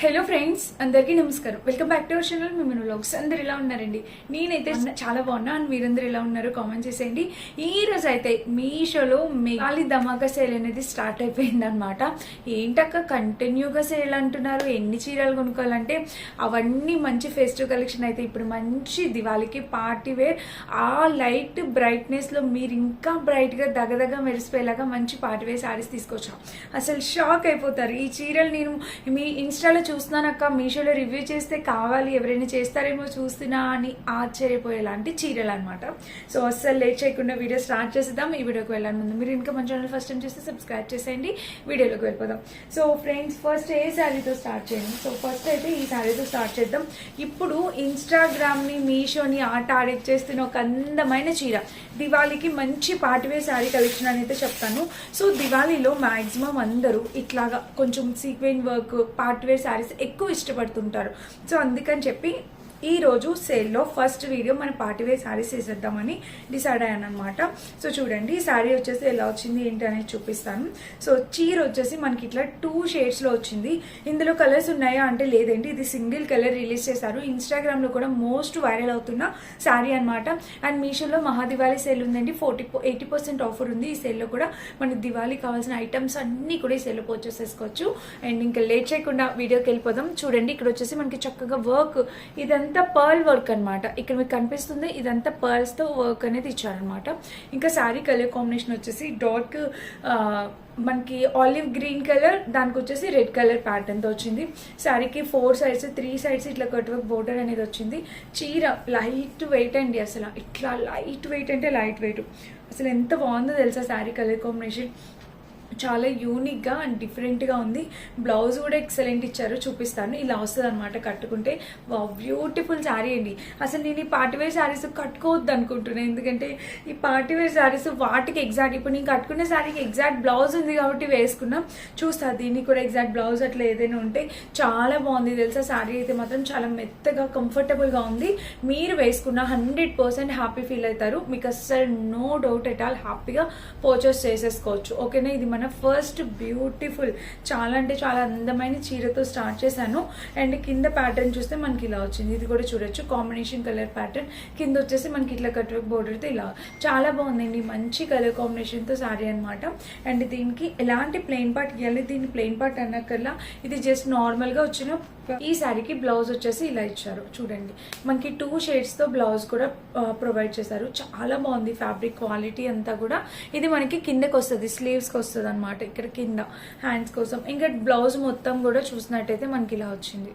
Hello friends అందరికీ నమస్కారం. Welcome back to our channel మిమ్మల్ని వ్లాగ్స్ అందరు ఎలా ఉన్నారండి? నేనైతే చాలా బాగున్నా. అండ్ మీరందరూ ఎలా ఉన్నారు కామెంట్ చేసేయండి. ఈ రోజు అయితే మీషోలో మెగాలి ధమాకా సేల్ అనేది స్టార్ట్ అయిపోయింది అనమాట ఏంటక్క కంటిన్యూగా సేల్ అంటున్నారు. ఎన్ని చీరలు కొనుక్కోవాలంటే అవన్నీ మంచి ఫెస్టివ్ కలెక్షన్ అయితే ఇప్పుడు మంచి దివాళీకి పార్టీ వేర్ ఆ లైట్ బ్రైట్నెస్లో మీరు ఇంకా బ్రైట్గా దగదగ మెరిసిపోయేలాగా మంచి పార్టీ వేర్ సారీస్ తీసుకొచ్చాం. అసలు షాక్ అయిపోతారు. ఈ చీరలు నేను మీ ఇన్స్టాలో చూస్తున్నానక్క. మీషోలో రివ్యూ చేస్తే కావాలి ఎవరైనా చేస్తారేమో చూస్తున్నా అని ఆశ్చర్యపోయేలాంటి చీరలు అనమాట సో అస్సలు లేట్ చేయకుండా వీడియో స్టార్ట్ చేసేద్దాం. ఈ వీడియోకి వెళ్ళాను ముందు. మీరు ఇంకా మన ఛానల్ ఫస్ట్ టైం చేస్తే సబ్స్క్రైబ్ చేసేయండి. వీడియోలోకి వెళ్ళిపోదాం. సో ఫ్రెండ్స్ ఫస్ట్ ఏ శారీతో స్టార్ట్ చేయండి? సో ఫస్ట్ అయితే ఈ శారీతో స్టార్ట్ చేద్దాం. ఇప్పుడు ఇన్స్టాగ్రామ్ని మీషోని ఆట ఆడిచ్చేస్తున్న ఒక అందమైన చీర. దివాళీకి మంచి పాటివే శారీ కలెక్షన్ అని అయితే చెప్తాను. సో దివాళీలో మాక్సిమం అందరూ ఇట్లాగా కొంచెం సీక్వెన్ వర్క్ పార్టీవేర్ శారీస్ ఎక్కువ ఇష్టపడుతుంటారు. సో అందుకని చెప్పి ఈ రోజు సేల్లో ఫస్ట్ వీడియో మన పార్టీవేర్ శారీస్ వేసేద్దామని డిసైడ్ అయ్యాను అనమాట సో చూడండి ఈ శారీ వచ్చేసి ఎలా వచ్చింది ఏంటి అనేది చూపిస్తాను. సో చీర వచ్చేసి మనకి ఇట్లా టూ షేడ్స్లో వచ్చింది. ఇందులో కలర్స్ ఉన్నాయా అంటే లేదండి ఇది సింగిల్ కలర్ రిలీజ్ చేశారు. ఇన్స్టాగ్రామ్లో కూడా మోస్ట్ వైరల్ అవుతున్న శారీ అనమాట అండ్ మీషోలో మహాదివాళీ సేల్ ఉందండి ఫోర్టీ ఎయిటీ పర్సెంట్ ఆఫర్ ఉంది. ఈ సేల్లో కూడా మనకి దివాళీ కావాల్సిన ఐటమ్స్ అన్నీ కూడా ఈ సేల్లో పర్చేస్ చేసుకోవచ్చు. అండ్ ఇంకా లేట్ చేయకుండా వీడియోకి వెళ్ళిపోదాం. చూడండి ఇక్కడ వచ్చేసి మనకి చక్కగా వర్క్ ఇదంతా పర్ల్ వర్క్ అన్నమాట. ఇక్కడ మీకు కనిపిస్తుంది ఇదంతా pearls తో వర్క్ అనేది ఇచ్చారనమాట ఇంకా శారీ కలర్ కాంబినేషన్ వచ్చేసి డార్క్ మనకి ఆలివ్ గ్రీన్ కలర్ దానికి వచ్చేసి రెడ్ కలర్ ప్యాటర్న్తో వచ్చింది. శారీకి ఫోర్ సైడ్స్ త్రీ సైడ్స్ ఇట్లా కట్ వర్క్ బోర్డర్ అనేది వచ్చింది. చీర లైట్ వెయిట్ అండి అసలు. ఇట్లా లైట్ వెయిట్ అంటే లైట్ వెయిట్. అసలు ఎంత బాగుందో తెలుసా శారీ కలర్ కాంబినేషన్. చాలా యూనిక్గా అండ్ డిఫరెంట్గా ఉంది. బ్లౌజ్ కూడా ఎక్సలెంట్ ఇచ్చారు చూపిస్తాను. ఇలా వస్తుంది అనమాట కట్టుకుంటే బ్యూటిఫుల్ శారీ అండి. అసలు నేను ఈ పార్టీవేర్ శారీస్ కట్టుకోవద్దు అనుకుంటున్నాను ఎందుకంటే ఈ పార్టీవేర్ శారీస్ వాటికి ఎగ్జాక్ట్ ఇప్పుడు నేను కట్టుకునే శారీకి ఎగ్జాక్ట్ బ్లౌజ్ ఉంది కాబట్టి వేసుకున్నాం. చూస్తా దీనికి కూడా ఎగ్జాక్ట్ బ్లౌజ్ అట్లా ఏదైనా ఉంటే చాలా బాగుంది. తెలుసా? శారీ అయితే మాత్రం చాలా మెత్తగా కంఫర్టబుల్గా ఉంది. మీరు వేసుకున్న హండ్రెడ్ పర్సెంట్ హ్యాపీ ఫీల్ అవుతారు. మీకు అస్సలు నో డౌట్ ఎట్ ఆల్ హ్యాపీగా పర్చేస్ చేసేసుకోవచ్చు. ఓకేనా ఇది మన ఫస్ట్ బ్యూటిఫుల్ చాలా అంటే చాలా అందమైన చీరతో స్టార్ట్ చేశాను. అండ్ కింద ప్యాటర్న్ చూస్తే మనకి ఇలా వచ్చింది. ఇది కూడా చూడొచ్చు. కాంబినేషన్ కలర్ ప్యాటర్న్ కింద వచ్చేసి మనకి ఇట్లా కట్ వర్క్ బోర్డర్తో ఇలా. చాలా బాగుందండి. మంచి కలర్ కాంబినేషన్తో సారీ అనమాట అండ్ దీనికి ఎలాంటి ప్లెయిన్ పార్ట్ ఇవ్వాలి దీన్ని ప్లెయిన్ పార్ట్ అన్నకల్లా ఇది జస్ట్ నార్మల్గా వచ్చిన ఈ శారీకి బ్లౌజ్ వచ్చేసి ఇలా ఇచ్చారు. చూడండి. మనకి టూ షేడ్స్తో బ్లౌజ్ కూడా ప్రొవైడ్ చేశారు. చాలా బాగుంది ఫ్యాబ్రిక్ క్వాలిటీ అంతా కూడా. ఇది మనకి కిందకి వస్తుంది స్లీవ్స్కి వస్తుంది అనమాట ఇక్కడ కింద హ్యాండ్స్ కోసం. ఇంకా బ్లౌజ్ మొత్తం కూడా చూసినట్టయితే మనకి ఇలా వచ్చింది.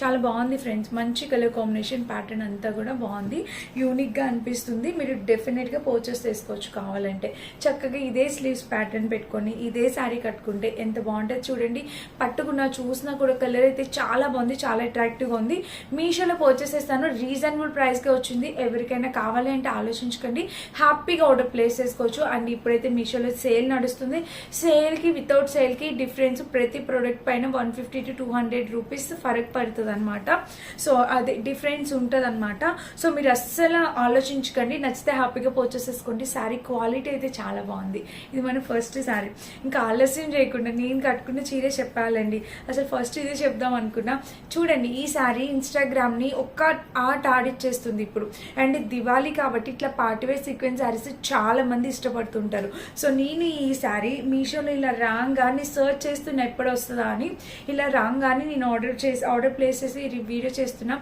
చాలా బాగుంది ఫ్రెండ్స్ మంచి కలర్ కాంబినేషన్ ప్యాటర్న్ అంతా కూడా బాగుంది. యూనిక్గా అనిపిస్తుంది. మీరు డెఫినెట్గా పర్చేస్ చేసుకోవచ్చు కావాలంటే. చక్కగా ఇదే స్లీవ్స్ ప్యాటర్న్ పెట్టుకొని ఇదే శారీ కట్టుకుంటే ఎంత బాగుంటుంది చూడండి. పట్టుకున్నా చూసినా కూడా కలర్ అయితే చాలా బాగుంది చాలా అట్రాక్టివ్గా ఉంది. మీషోలో పర్చేస్ చేస్తాను. రీజనబుల్ ప్రైస్కే వచ్చింది. ఎవరికైనా కావాలి అంటే ఆలోచించుకోండి. హ్యాపీగా ఆర్డర్ ప్లేస్ చేసుకోవచ్చు. అండ్ ఇప్పుడైతే మీషోలో సేల్ నడుస్తుంది. సేల్కి వితౌట్ సేల్కి డిఫరెన్స్ ప్రతి ప్రోడక్ట్ పైన one fifty to two hundred rupees ఫరక్ పడుతుంది. అనమాట సో అది డిఫరెన్స్ ఉంటుంది అనమాట సో మీరు అస్సలు ఆలోచించకండి నచ్చితే హ్యాపీగా పర్చేస్ చేసుకోండి. శారీ క్వాలిటీ అయితే చాలా బాగుంది. ఇది మన ఫస్ట్ శారీ ఇంకా ఆలస్యం చేయకుండా నేను కట్టుకున్న చీరే చెప్పాలండి. అసలు ఫస్ట్ ఇదే చెప్దాం అనుకున్నా. చూడండి ఈ శారీ ఇన్స్టాగ్రామ్ని ఒక్క ఆర్ట్ ఆడిచ్చేస్తుంది ఇప్పుడు. అండ్ దివాళీ కాబట్టి ఇట్లా పార్టీవేర్ సీక్వెన్స్ శారీస్ చాలా మంది ఇష్టపడుతుంటారు. సో నేను ఈ శారీ మీషోలో ఇలా రాగానే సర్చ్ చేస్తున్న ఎప్పుడు వస్తుందా అని. ఇలా రాగానే నేను ఆర్డర్ చేసి ఆర్డర్ ప్లేస్ చేసి వీడియో చేస్తున్నా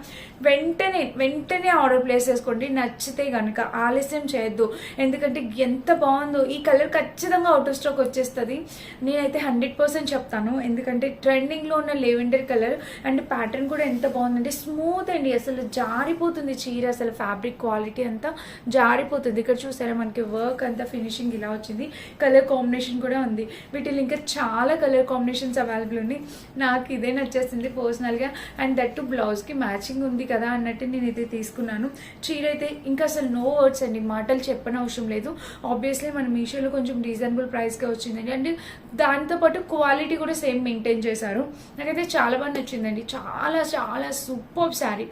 వెంటనే వెంటనే ఆర్డర్ ప్లేస్ చేసుకోండి. నచ్చితే కనుక ఆలస్యం చేయొద్దు. ఎందుకంటే ఎంత బాగుందో ఈ కలర్ ఖచ్చితంగా అవుట్ ఆఫ్ స్టాక్ వచ్చేస్తుంది. నేనైతే హండ్రెడ్ పర్సెంట్ చెప్తాను. ఎందుకంటే ట్రెండింగ్లో ఉన్న లెవెండర్ కలర్ అండ్ ప్యాటర్న్ కూడా ఎంత బాగుందంటే స్మూత్ అండి. అసలు జారిపోతుంది చీర అసలు ఫ్యాబ్రిక్ క్వాలిటీ అంతా జారిపోతుంది. ఇక్కడ చూసారా మనకి వర్క్ అంతా ఫినిషింగ్ ఇలా వచ్చింది. కలర్ కాంబినేషన్ కూడా ఉంది. వీటిలో ఇంకా చాలా కలర్ కాంబినేషన్స్ అవైలబుల్ ఉన్నాయి. నాకు ఇదే నచ్చేసింది పర్సనల్గా అండ్ దట్ టు బ్లౌజ్కి మ్యాచింగ్ ఉంది కదా అన్నట్టు నేను ఇది తీసుకున్నాను. చీర అయితే ఇంకా అసలు నో వర్డ్స్ అండి. మాటలు చెప్పని అవసరం లేదు. ఆబ్వియస్లీ మన మీషోలో కొంచెం రీజనబుల్ ప్రైస్గా వచ్చిందండి. అండ్ దాంతోపాటు క్వాలిటీ కూడా సేమ్ మెయింటైన్ చేశారు. నాకైతే చాలా బాగా నచ్చిందండి. చాలా చాలా సూపర్ శారీ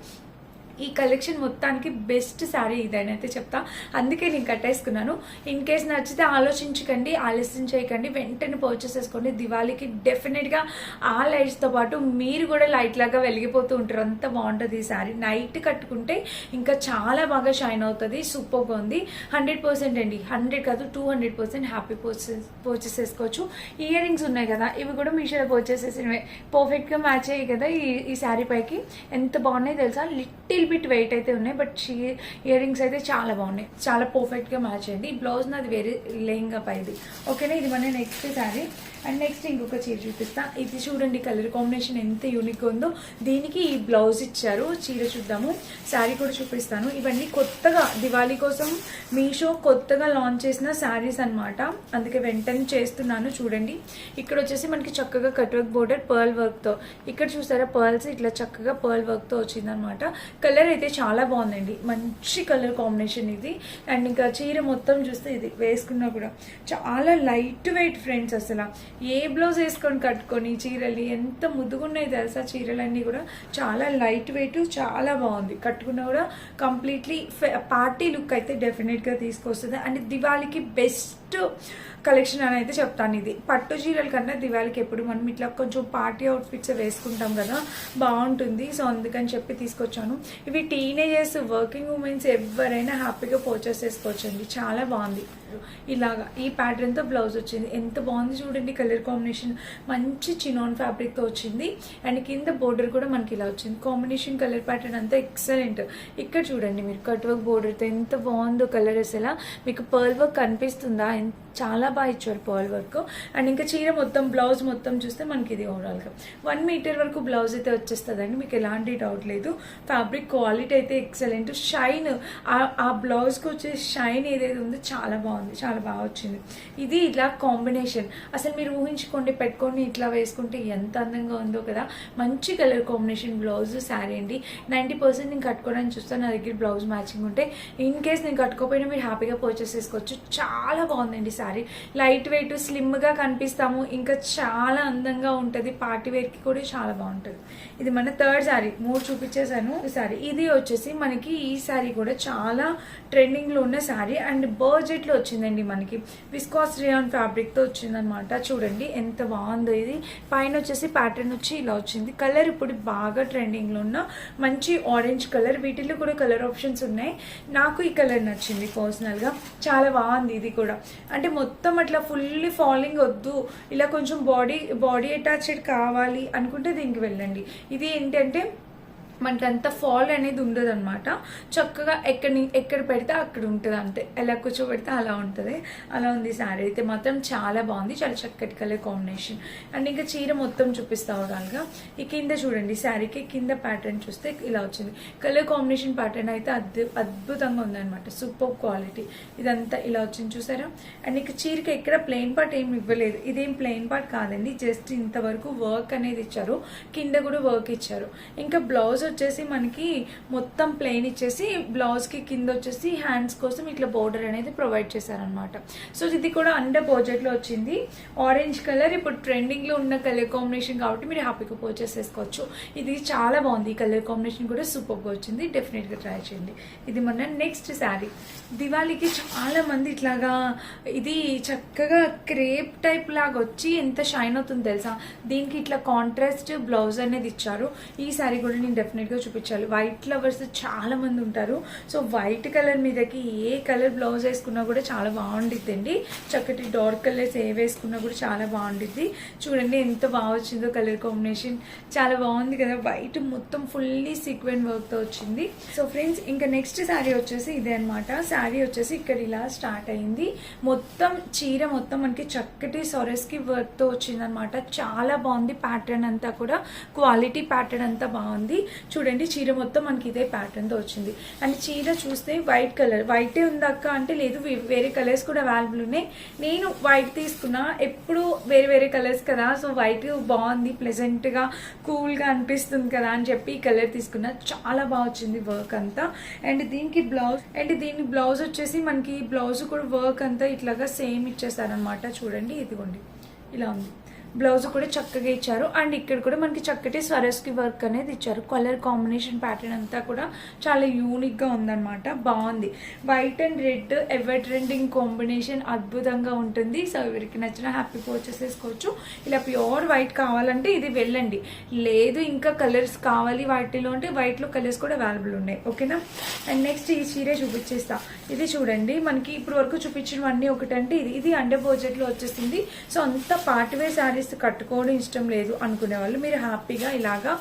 ఈ కలెక్షన్ మొత్తానికి బెస్ట్ శారీ ఇదని అయితే చెప్తా. అందుకే నేను కట్టేసుకున్నాను. ఇన్ కేస్ నచ్చితే ఆలోచించకండి ఆలస్యం చేయకండి వెంటనే పర్చేస్ చేసుకోండి. దివాళీకి డెఫినెట్గా ఆ లైట్స్తో పాటు మీరు కూడా లైట్ లాగా వెలిగిపోతూ ఉంటారు. అంత బాగుంటుంది ఈ శారీ. నైట్ కట్టుకుంటే ఇంకా చాలా బాగా షైన్ అవుతుంది సూపర్గా ఉంది. హండ్రెడ్ పర్సెంట్ అండి. హండ్రెడ్ కాదు two hundred percent happy purchase purchase చేసుకోవచ్చు. ఇయర్ రింగ్స్ ఉన్నాయి కదా ఇవి కూడా మీషోలో పర్చేస్ చేసినవే. పర్ఫెక్ట్గా మ్యాచ్ అయ్యాయి కదా ఈ ఈ శారీ పైకి. ఎంత బాగున్నాయి తెలుసా? లిటిల్ బిట్ వెయిట్ అయితే ఉన్నాయి బట్ షీ ఇయర్ రింగ్స్ అయితే చాలా బాగున్నాయి. చాలా పర్ఫెక్ట్గా మ్యాచ్ అయింది. ఈ బ్లౌజ్ నాది వేరే లెహంగా పైది ఓకేనా ఇది మన నెక్స్ట్ శారీ అండ్ నెక్స్ట్ ఇంకొక చీర చూపిస్తా. ఇది చూడండి కలర్ కాంబినేషన్ ఎంత యూనిక్ ఉందో. దీనికి ఈ బ్లౌజ్ ఇచ్చారు. చీర చూద్దాము. శారీ కూడా చూపిస్తాను. ఇవన్నీ కొత్తగా దివాళీ కోసం మీషో కొత్తగా లాంచ్ చేసిన శారీస్ అన్నమాట. అందుకే వెంటనే చేస్తున్నాను. చూడండి. ఇక్కడ వచ్చేసి మనకి చక్కగా కట్ వర్క్ బోర్డర్ పర్ల్ వర్క్తో ఇక్కడ చూసారా? పర్ల్స్ ఇట్లా చక్కగా పర్ల్ వర్క్తో వచ్చిందనమాట కలర్ అయితే చాలా బాగుందండి. మంచి కలర్ కాంబినేషన్ ఇది. అండ్ ఇంకా చీర మొత్తం చూస్తే ఇది వేసుకున్నా కూడా చాలా లైట్ వెయిట్ ఫ్రెండ్స్ అసలు. ఏ బ్లౌజ్ వేసుకొని కట్టుకొని చీరలు ఎంత ముద్దుగున్నాయి తెలుసా చీరలన్నీ కూడా? చాలా లైట్ వెయిట్ చాలా బాగుంది. కట్టుకున్న కూడా కంప్లీట్లీ పార్టీ లుక్ అయితే డెఫినెట్గా తీసుకొస్తుంది. అండ్ దివాళీకి బెస్ట్ కలెక్షన్ అని అయితే చెప్తాను ఇది. పట్టు చీరల కన్నా దివాళికి ఎప్పుడు మనం ఇట్లా కొంచెం పార్టీ అవుట్ఫిట్స్ వేసుకుంటాం కదా బాగుంటుంది. సో అందుకని చెప్పి తీసుకొచ్చాను. ఇవి టీనేజర్స్ వర్కింగ్ ఉమెన్స్ ఎవరైనా హ్యాపీగా పర్చేస్ చేసుకోవచ్చండి. చాలా బాగుంది. ఇలాగా ఈ ప్యాటర్న్తో బ్లౌజ్ వచ్చింది. ఎంత బాగుంది చూడండి కలర్ కాంబినేషన్ మంచి చినాన్ ఫ్యాబ్రిక్తో వచ్చింది. అండ్ కింద బోర్డర్ కూడా మనకి ఇలా వచ్చింది. కాంబినేషన్ కలర్ ప్యాటర్న్ అంతా ఎక్సలెంట్ ఇక్కడ చూడండి మీరు కట్ వర్క్ బోర్డర్తో ఎంత బాగుందో కలర్ అసలు. మీకు పర్ల్ వర్క్ కనిపిస్తుందా? time. చాలా బాగా ఇచ్చారు పర్ల్ వర్క్. అండ్ ఇంకా చీర మొత్తం బ్లౌజ్ మొత్తం చూస్తే మనకి ఇది ఓవరాల్గా వన్ మీటర్ వరకు బ్లౌజ్ అయితే వచ్చేస్తుందండి. మీకు ఎలాంటి డౌట్ లేదు. ఫ్యాబ్రిక్ క్వాలిటీ అయితే ఎక్సలెంట్ షైన్ ఆ బ్లౌజ్కి వచ్చే షైన్ ఏదైతే ఉందో చాలా బాగుంది. చాలా బాగా వచ్చింది. ఇది ఇలా కాంబినేషన్ అసలు మీరు ఊహించుకోండి పెట్టుకొని ఇట్లా వేసుకుంటే ఎంత అందంగా ఉందో కదా. మంచి కలర్ కాంబినేషన్ బ్లౌజ్ శారీ అండి. నైంటీ పర్సెంట్ నేను కట్టుకోవడానికి చూస్తాను. నా దగ్గర బ్లౌజ్ మ్యాచింగ్ ఉంటే. ఇన్ కేస్ నేను కట్టుకోకపోయినా మీరు హ్యాపీగా పర్చేస్ చేసుకోవచ్చు. చాలా బాగుందండి శారీ సారీ లైట్ వెయిట్ స్లిమ్గా కనిపిస్తాము. ఇంకా చాలా అందంగా ఉంటుంది. పార్టీ వేర్కి కూడా చాలా బాగుంటుంది. ఇది మన థర్డ్ శారీ మూడు చూపించేసాను సారీ ఇది వచ్చేసి మనకి ఈ శారీ కూడా చాలా ట్రెండింగ్లో ఉన్న శారీ అండ్ బడ్జెట్లో వచ్చిందండి మనకి. విస్కాస్ రియాన్ ఫ్యాబ్రిక్తో వచ్చిందనమాట చూడండి ఎంత బాగుందో ఇది. పైన వచ్చేసి ప్యాటర్న్ వచ్చి ఇలా వచ్చింది. కలర్ ఇప్పుడు బాగా ట్రెండింగ్లో ఉన్న మంచి ఆరెంజ్ కలర్ వీటిలో కూడా కలర్ ఆప్షన్స్ ఉన్నాయి. నాకు ఈ కలర్ నచ్చింది పర్సనల్గా చాలా బాగుంది ఇది కూడా. అంటే మొత్తం అట్లా ఫుల్లీ ఫాలింగ్ వద్దు. ఇలా కొంచెం బాడీ బాడీ అటాచ్డ్ కావాలి అనుకుంటే దీనికి వెళ్ళండి. ఇది ఏంటంటే మనకి అంత ఫాల్ అనేది ఉండదు అనమాట చక్కగా ఎక్కడ ఎక్కడ పెడితే అక్కడ ఉంటుంది అంతే. ఎలా కూర్చోబెడితే అలా ఉంటుంది. అలా ఉంది శారీ. అయితే మాత్రం చాలా బాగుంది. చాలా చక్కటి కలర్ కాంబినేషన్. అండ్ ఇంకా చీర మొత్తం చూపిస్తా ఉండాలిగా ఈ కింద చూడండి. శారీకి కింద ప్యాటర్న్ చూస్తే ఇలా వచ్చింది. కలర్ కాంబినేషన్ ప్యాటర్న్ అయితే అద్భు అద్భుతంగా ఉందన్నమాట. Super quality. ఇదంతా ఇలా వచ్చింది చూసారా? అండ్ ఇక చీరకి ఎక్కడ ప్లెయిన్ పార్ట్ ఏమి ఇవ్వలేదు. ఇదేం ప్లెయిన్ పార్ట్ కాదండి. జస్ట్ ఇంతవరకు వర్క్ అనేది ఇచ్చారు. కింద కూడా వర్క్ ఇచ్చారు. ఇంకా బ్లౌజ్ వచ్చేసి మనకి మొత్తం ప్లెయిన్ ఇచ్చేసి బ్లౌజ్కి కింద వచ్చేసి హ్యాండ్స్ కోసం ఇట్లా బోర్డర్ అనేది ప్రొవైడ్ చేశారనమాట సో ఇది కూడా అండర్ బడ్జెట్లో వచ్చింది. ఆరెంజ్ కలర్ ఇప్పుడు ట్రెండింగ్లో ఉన్న కలర్ కాంబినేషన్ కాబట్టి మీరు హ్యాపీగా పర్చేస్ చేసుకోవచ్చు. ఇది చాలా బాగుంది. ఈ కలర్ కాంబినేషన్ కూడా సూపర్గా వచ్చింది. డెఫినెట్గా ట్రై చేయండి. ఇది మన నెక్స్ట్ శారీ దివాళీకి చాలా మంది ఇట్లాగా ఇది చక్కగా క్రేప్ టైప్ లాగా వచ్చి ఎంత షైన్ అవుతుంది తెలుసా? దీనికి ఇట్లా కాంట్రాస్ట్ బ్లౌజ్ అనేది ఇచ్చారు. ఈ శారీ కూడా నేను డెఫినెట్ డెఫినెట్గా చూపించాలి. వైట్ లవర్స్ చాలా మంది ఉంటారు. సో వైట్ కలర్ మీదకి ఏ కలర్ బ్లౌజ్ వేసుకున్నా కూడా చాలా బాగుండిద్ది అండి చక్కటి డార్క్ కలర్స్ ఏ వేసుకున్నా కూడా చాలా బాగుండిద్ది. చూడండి ఎంత బాగా వచ్చిందో కలర్ కాంబినేషన్ చాలా బాగుంది కదా. వైట్ మొత్తం ఫుల్లీ సీక్వెంట్ వర్క్తో వచ్చింది. సో ఫ్రెండ్స్ ఇంకా నెక్స్ట్ శారీ వచ్చేసి ఇదే అనమాట శారీ వచ్చేసి ఇక్కడ ఇలా స్టార్ట్ అయింది. మొత్తం చీర మొత్తం మనకి చక్కటి సొరస్కి వర్క్తో వచ్చింది అనమాట చాలా బాగుంది ప్యాటర్న్ అంతా కూడా. క్వాలిటీ ప్యాటర్న్ అంతా బాగుంది. చూడండి చీర మొత్తం మనకి ఇదే ప్యాటర్న్తో వచ్చింది. అండ్ చీర చూస్తే వైట్ కలర్ వైటే ఉందక్క అంటే లేదు వేరే కలర్స్ కూడా అవైలబుల్ ఉన్నాయి. నేను వైట్ తీసుకున్నా ఎప్పుడు వేరే వేరే కలర్స్ కదా సో వైట్ బాగుంది ప్లెజెంట్గా కూల్గా అనిపిస్తుంది కదా అని చెప్పి ఈ కలర్ తీసుకున్నా. చాలా బాగా వచ్చింది వర్క్ అంతా. అండ్ దీనికి బ్లౌజ్ అండ్ దీని బ్లౌజ్ వచ్చేసి మనకి బ్లౌజ్ కూడా వర్క్ అంతా ఇట్లాగా సేమ్ ఇచ్చేసారనమాట చూడండి ఇదిగోండి. ఇలా ఉంది. బ్లౌజ్ కూడా చక్కగా ఇచ్చారు. అండ్ ఇక్కడ కూడా మనకి చక్కటి స్వరస్కి వర్క్ అనేది ఇచ్చారు. కలర్ కాంబినేషన్ ప్యాటర్న్ అంతా కూడా చాలా యూనిక్గా ఉందన్నమాట. బాగుంది. White and red ever trending combination అద్భుతంగా ఉంటుంది. సో ఎవరికి నచ్చిన హ్యాపీ పర్చేస్ చేసుకోవచ్చు. ఇలా ప్యూర్ వైట్ కావాలంటే ఇది వెళ్ళండి. లేదు ఇంకా కలర్స్ కావాలి వాటిలో అంటే వైట్లో కలర్స్ కూడా అవైలబుల్ ఉన్నాయి. ఓకేనా అండ్ నెక్స్ట్ ఈ చీరే చూపించేస్తా. ఇది చూడండి. మనకి ఇప్పుడు వరకు చూపించినవన్నీ ఒకటంటే ఇది ఇది అండర్ బోజెట్లో వచ్చేసింది. సో అంత పార్టీవేర్ శారీస్ కట్టుకోవడం ఇష్టం లేదు అనుకునే వాళ్ళు మీరు హ్యాపీగా ఇలాగా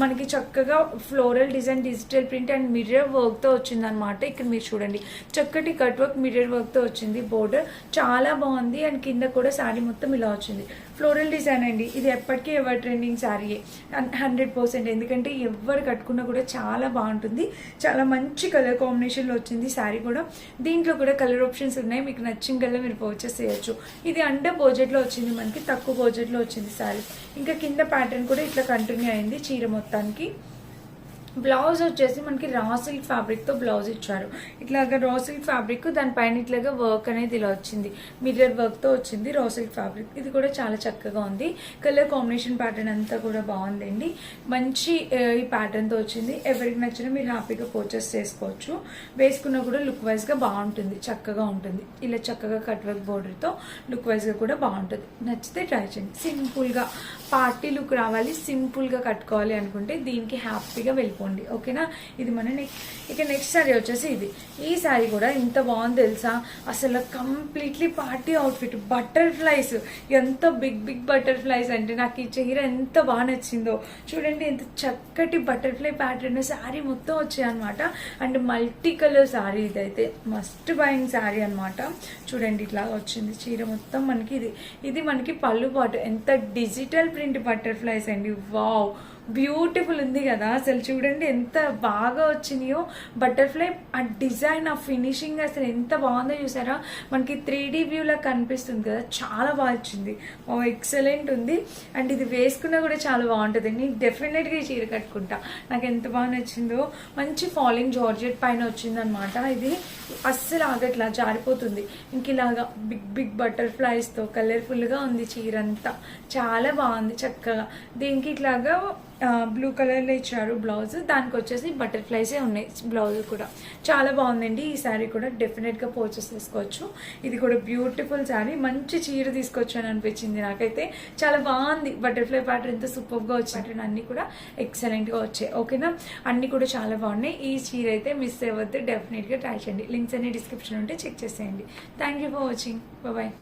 మనకి చక్కగా floral design digital print and mirror వర్క్తో వచ్చింది అనమాట ఇక్కడ మీరు చూడండి చక్కటి కట్ వర్క్ మిర్రర్ వర్క్తో వచ్చింది. బోర్డర్ చాలా బాగుంది అండ్ కింద కూడా శారీ మొత్తం ఇలా వచ్చింది. ఫ్లోరల్ డిజైన్ అండి. ఇది ఎప్పటికీ ఎవర్ ట్రెండింగ్ శారీయే. Hundred percent. ఎందుకంటే ఎవరు కట్టుకున్నా కూడా చాలా బాగుంటుంది. చాలా మంచి కలర్ కాంబినేషన్లో వచ్చింది శారీ కూడా. దీంట్లో కూడా కలర్ ఆప్షన్స్ ఉన్నాయి. మీకు నచ్చిన కలర్ మీరు పర్చేస్ చేయొచ్చు. ఇది అండర్ బడ్జెట్లో వచ్చింది మనకి. తక్కువ బడ్జెట్లో వచ్చింది శారీ. ఇంకా కింద ప్యాటర్న్ కూడా ఇట్లా కంటిన్యూ అయింది చీర మొత్తానికి. బ్లౌజ్ వచ్చేసి మనకి రా సిల్క్ ఫ్యాబ్రిక్తో బ్లౌజ్ ఇచ్చారు. ఇట్లాగా రా సిల్క్ ఫ్యాబ్రిక్ దానిపైన ఇట్లాగా వర్క్ అనేది ఇలా వచ్చింది. మిర్రర్ వర్క్తో వచ్చింది రా సిల్క్ ఫ్యాబ్రిక్ ఇది కూడా చాలా చక్కగా ఉంది. కలర్ కాంబినేషన్ ప్యాటర్న్ అంతా కూడా బాగుందండి. మంచి ఈ ప్యాటర్న్తో వచ్చింది. ఎవరికి నచ్చినా మీరు హ్యాపీగా పర్చేస్ చేసుకోవచ్చు. వేసుకున్నా కూడా లుక్ వైజ్గా బాగుంటుంది. చక్కగా ఉంటుంది. ఇలా చక్కగా కట్ వర్క్ బోర్డర్తో లుక్ వైజ్గా కూడా బాగుంటుంది. నచ్చితే ట్రై చేయండి. సింపుల్గా పార్టీ లుక్ రావాలి. సింపుల్గా కట్టుకోవాలి అనుకుంటే దీనికి హ్యాపీగా వెళ్ళిపోండి ఓకేనా? ఇది మన నెక్స్ట్ ఇక నెక్స్ట్ శారీ వచ్చేసి ఇది. ఈ శారీ కూడా ఇంత బాగుంది తెలుసా? అసలు కంప్లీట్లీ పార్టీ అవుట్ఫిట్ బటర్ఫ్లైస్ ఎంత బిగ్ బిగ్ బటర్ఫ్లైస్ అంటే నాకు ఈ చీర ఎంత బాగా నచ్చిందో. చూడండి ఎంత చక్కటి బటర్ఫ్లై ప్యాటర్న్ శారీ మొత్తం వచ్చాయి అనమాట అండ్ మల్టీ కలర్ శారీ ఇదైతే. మస్ట్ బయింగ్ శారీ అన్నమాట. చూడండి ఇట్లా వచ్చింది చీర మొత్తం మనకి ఇది. ఇది మనకి పళ్ళు పాటు. ఎంత డిజిటల్ ప్రింట్ బటర్ఫ్లైస్ అండి. వావ్ బ్యూటిఫుల్ ఉంది కదా. అసలు చూడండి ఎంత బాగా వచ్చినాయో. బటర్ఫ్లై ఆ డిజైన్ ఆ ఫినిషింగ్ అసలు ఎంత బాగుందో చూసారా? మనకి త్రీ డీ వ్యూలా కనిపిస్తుంది కదా. చాలా బాగా వచ్చింది. ఎక్సలెంట్ ఉంది. అండ్ ఇది వేసుకున్నా కూడా చాలా బాగుంటుంది. నేను డెఫినెట్గా ఈ చీర కట్టుకుంటా. నాకు ఎంత బాగా నచ్చిందో. మంచి ఫాలింగ్ జార్జెట్ పైన వచ్చింది అనమాట ఇది అస్సలు ఆగట్లా జారిపోతుంది. ఇంక ఇలాగా బిగ్ బిగ్ బటర్ఫ్లైస్తో కలర్ఫుల్గా ఉంది చీర అంతా చాలా బాగుంది చక్కగా. దీనికి ఇట్లాగా బ్లూ కలర్లో ఇచ్చారు బ్లౌజ్ దానికి వచ్చేసి బటర్ఫ్లైసే ఉన్నాయి బ్లౌజ్ కూడా. చాలా బాగుందండి. ఈ శారీ కూడా డెఫినెట్గా పర్చేస్ చేసుకోవచ్చు. ఇది కూడా బ్యూటిఫుల్ శారీ మంచి చీర తీసుకొచ్చాను అనిపించింది నాకైతే. చాలా బాగుంది. బటర్ఫ్లై ప్యాటర్న్ ఎంత సూపర్గా వచ్చినట్టు అన్ని కూడా ఎక్సలెంట్గా వచ్చాయి. ఓకేనా అన్నీ కూడా చాలా బాగున్నాయి. ఈ చీర అయితే మిస్ అవ్వద్దు డెఫినెట్గా ట్రై చేయండి. లింక్స్ అన్ని డిస్క్రిప్షన్ ఉంటే చెక్ చేసేయండి. Thank you for watching bye